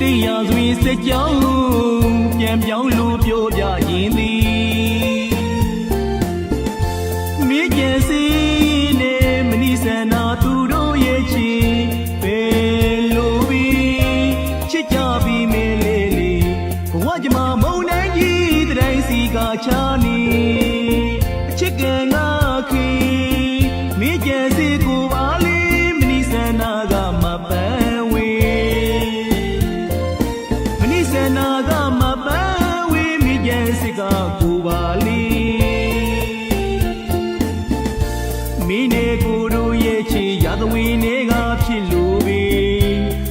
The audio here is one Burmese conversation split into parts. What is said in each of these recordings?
စွင်စကြောင်းပြန်ပြောင်းလို့ပြောပြရင်သည်မိကျန်စီနဲ့မနိစန္နာသူတို့ရဲ့ချီပဲလို့ပြီးချစ်ကြပြီးမလေးလေးဘဝကြမှာမုံနိုင်ကြီးတတိုင်းစီကချာနေအချစ်ကန်ငါခီမိ ကိုတို့ရဲ့ချီရသဝင်းနေကဖြစ်လို့ပြီ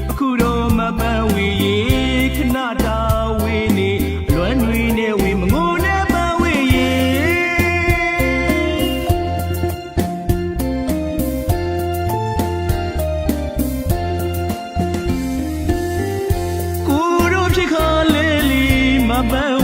အခုတော့မပန်းဝေးရေခဏတာဝေးနေအလွမ်းတွေနဲ့ဝေးမငိုနဲ့ပန်းဝေးရေကိုတို့ဖြစ်ခါလေးလီမပန်း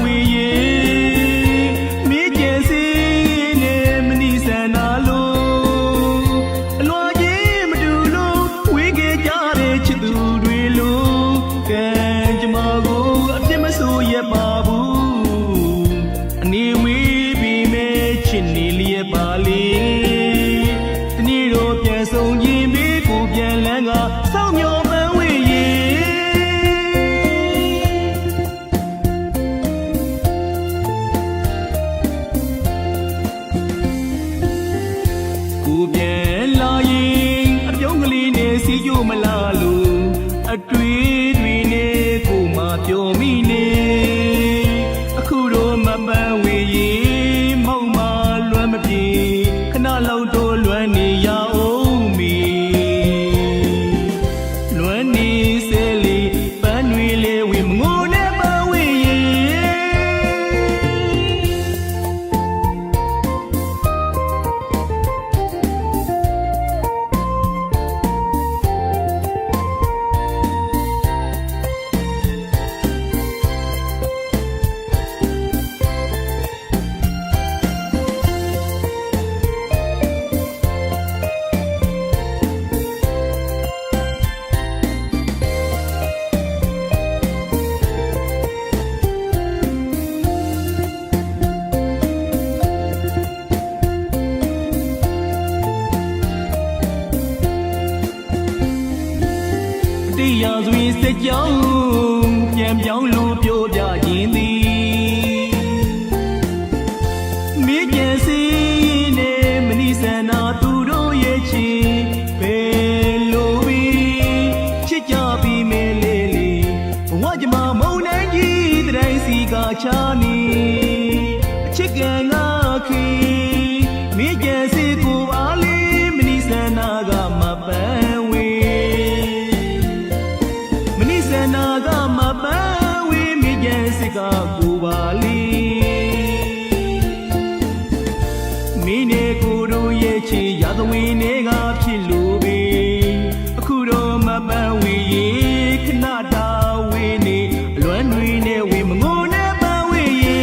မလာလို့အတွေ့တွေနဲ့ကိုမပြောမိ တရားစွင်စကြောင်းပြန်ပြောင်းလို့ပြောပြခြင်းသည် သဝင်းနေကဖြစ်လို့ပြီအခုတော့မပန်းဝေးရေခဏတာဝေးနေအလွမ်းတွေနဲ့ဝေးမငိုနဲ့ပန်းဝေးရေ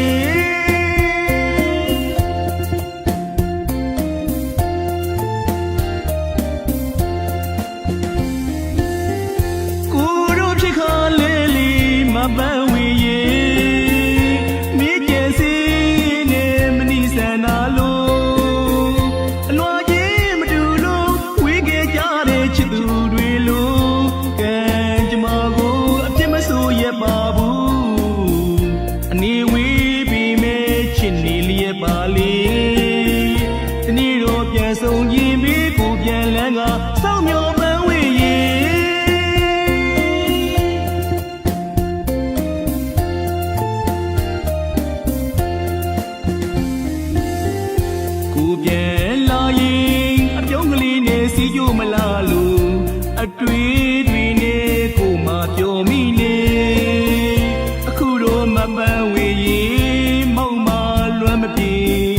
ကိုတို့ဖြစ်ခါလေးလီမပန်း ဝေးပြီးမဲ့ချစ်နေလျက်ပါလေဒီနေ့တော့ပြန်ဆုံးခြင်းပြီးကိုပြန်လန်းကစောင့်မျှော်ပန်းဝေရေကိုပြန်လာရင်အပြုံးကလေးနဲ့စီကြိုမလာ Be.